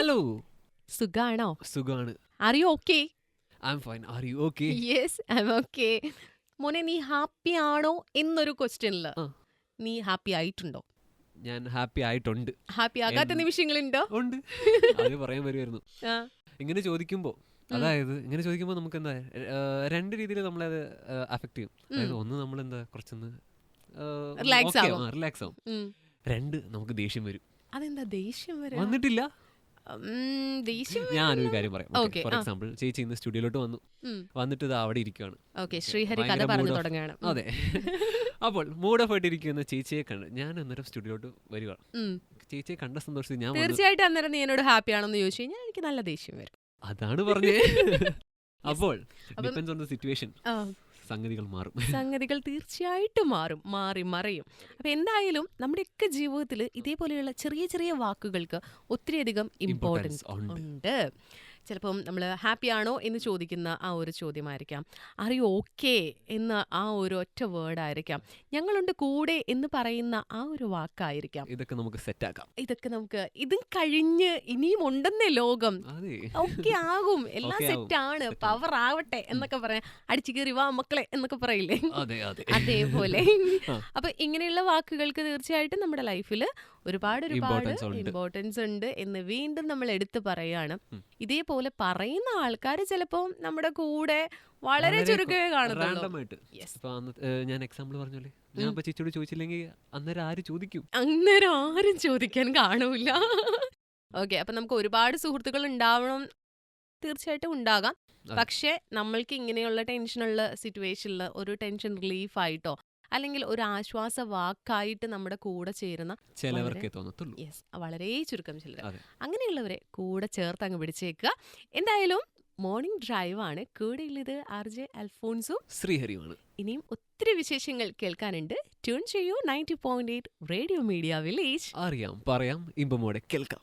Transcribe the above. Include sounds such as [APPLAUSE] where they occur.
Hello സുഖാണോ? സുഖാണ്. Are you okay I am fine are you okay yes I am okay മോനെ നീ happy ആണോ എന്നൊരു ക്വസ്റ്റ്യനിൽ ഇല്ല നീ ഹാപ്പി ആയിട്ടുണ്ടോ? ഞാൻ ഹാപ്പി ആയിട്ടുണ്ട്. ഹാപ്പി ആകാത്ത? നിമിഷങ്ങളുണ്ടോ? ഉണ്ട്. അത് പറയാൻ വരുമായിരുന്നു ഇങ്ങനെ ചോദിക്കുമ്പോൾ അതായത് ഇങ്ങനെ ചോദിക്കുമ്പോൾ നമുക്ക് എന്താ രണ്ട് രീതിയിൽ നമ്മളത് അഫക്ട് ചെയ്യും. അതായത് ഒന്ന് നമ്മൾ എന്താ കുറച്ചൊന്ന് റിലാക്സ് ആവും. റിലാക്സ് ആവും. രണ്ട് നമുക്ക് ദേഷ്യം വരും. അതെന്താ ദേഷ്യം വരും? വന്നിട്ടില്ല. ഞാനൊരു കാര്യം പറയാം. ഫോർ എക്സാമ്പിൾ ചേച്ചി ഇന്ന് സ്റ്റുഡിയോയിലോട്ട് വന്നു. വന്നിട്ട് ഇത് അവിടെ ഇരിക്കുകയാണ് ശ്രീഹരി കഥ പറഞ്ഞു തുടങ്ങുകയാണ്. അതെ. [LAUGHS] അപ്പോൾ മൂഡ് ഓഫ് ആയിട്ടിരിക്കുന്ന ചേച്ചിയെ കണ്ട് ഞാൻ അന്നേരം സ്റ്റുഡിയോട്ട് വരിക ചേച്ചിയെ കണ്ട സന്തോഷത്തിൽ ഞാൻ തീർച്ചയായിട്ടും അന്നേരം നീ എന്നോട് ഹാപ്പി ആണെന്ന് ചോദിച്ചു കഴിഞ്ഞാൽ എനിക്ക് നല്ല ദേഷ്യം വരും. അതാണ് പറഞ്ഞത്. [LAUGHS] അപ്പോൾ ഡിപെൻഡ്സ് ഓൺ ദ സിറ്റുവേഷൻ സംഗതികൾ മാറും. സംഗതികൾ തീർച്ചയായിട്ടും മാറും. മാറി മറയും. അപ്പൊ എന്തായാലും നമ്മുടെയൊക്കെ ജീവിതത്തിൽ ഇതേപോലെയുള്ള ചെറിയ ചെറിയ വാക്കുകൾക്ക് ഒത്തിരിയധികം ഇമ്പോർട്ടൻസ് ഉണ്ട്. ചിലപ്പം നമ്മൾ ഹാപ്പി ആണോ എന്ന് ചോദിക്കുന്ന ആ ഒരു ചോദ്യമായിരിക്കാം. ആർ യു ഓക്കെ എന്ന ആ ഒരു ഒറ്റ വേർഡായിരിക്കാം ഞങ്ങളുണ്ട് കൂടെ എന്ന് പറയുന്ന ആ ഒരു വാക്കായിരിക്കാം. ഇതൊക്കെ നമുക്ക് സെറ്റ് ആക്കാം. ഇതൊക്കെ നമുക്ക് ഇതും കഴിഞ്ഞ് ഇനിയും ഉണ്ടെന്നേ ലോകം. ഓക്കെ ആകും. [LAUGHS] എല്ലാം സെറ്റ് ആണ്. പവർ ആവട്ടെ എന്നൊക്കെ പറയാം. അടിച്ചു കയറി വാ മക്കളെ എന്നൊക്കെ പറയില്ലേ? അതെ അതെ. അതേപോലെ. അപ്പൊ ഇങ്ങനെയുള്ള വാക്കുകൾക്ക് തീർച്ചയായിട്ടും നമ്മുടെ ലൈഫിൽ ഒരുപാട് ഒരുപാട്. ഇമ്പോർട്ടൻസ് ഉണ്ട് എന്ന് വീണ്ടും നമ്മൾ എടുത്തു പറയാണ്. ഉം. ഇതേപോലെ പറയുന്ന ആൾക്കാർ ചിലപ്പോൾ നമ്മുടെ കൂടെ വളരെ ചുരുക്കമേ കാണത്തുള്ളൂ ഞാൻ എക്സാമ്പിൾ പറഞ്ഞോളെ. ഞാൻ ഇപ്പൊ ചോദിച്ചില്ലെങ്കിൽ അന്നേരം ആര് ചോദിക്കും? അന്നേരം ആരും ചോദിക്കാൻ കാണൂല. ഓക്കെ അപ്പൊ നമുക്ക് ഒരുപാട് സുഹൃത്തുക്കൾ ഉണ്ടാവണം. തീർച്ചയായിട്ടും ഉണ്ടാകാം. പക്ഷേ പക്ഷെ നമ്മൾക്ക് ഇങ്ങനെയുള്ള ടെൻഷനുള്ള സിറ്റുവേഷനിൽ ഒരു ടെൻഷൻ റിലീഫ് ആയിട്ടോ അല്ലെങ്കിൽ ഒരു ആശ്വാസ വാക്കായിട്ട് നമ്മുടെ കൂടെ ചേരുന്ന ചിലവർക്കേ തോന്നത്തുള്ളൂ. യെസ് വളരെ ചുരുക്കം ചിലർ അങ്ങനെയുള്ളവരെ കൂടെ ചേർത്ത് അങ്ങ് പിടിച്ചേക്കുക. എന്തായാലും മോർണിംഗ് ഡ്രൈവ് ആണ്. കൂടെയുള്ളത് ആർ ജെ അൽഫോൺസും. ശ്രീഹരിയാണ് ഇനിയും ഒത്തിരി വിശേഷങ്ങൾ കേൾക്കാനുണ്ട്. ട്യൂൺ ചെയ്യൂ. Ninety point eight radio media village അറിയാം പറയാം. ഇമ്പമോടെ കേൾക്കാം.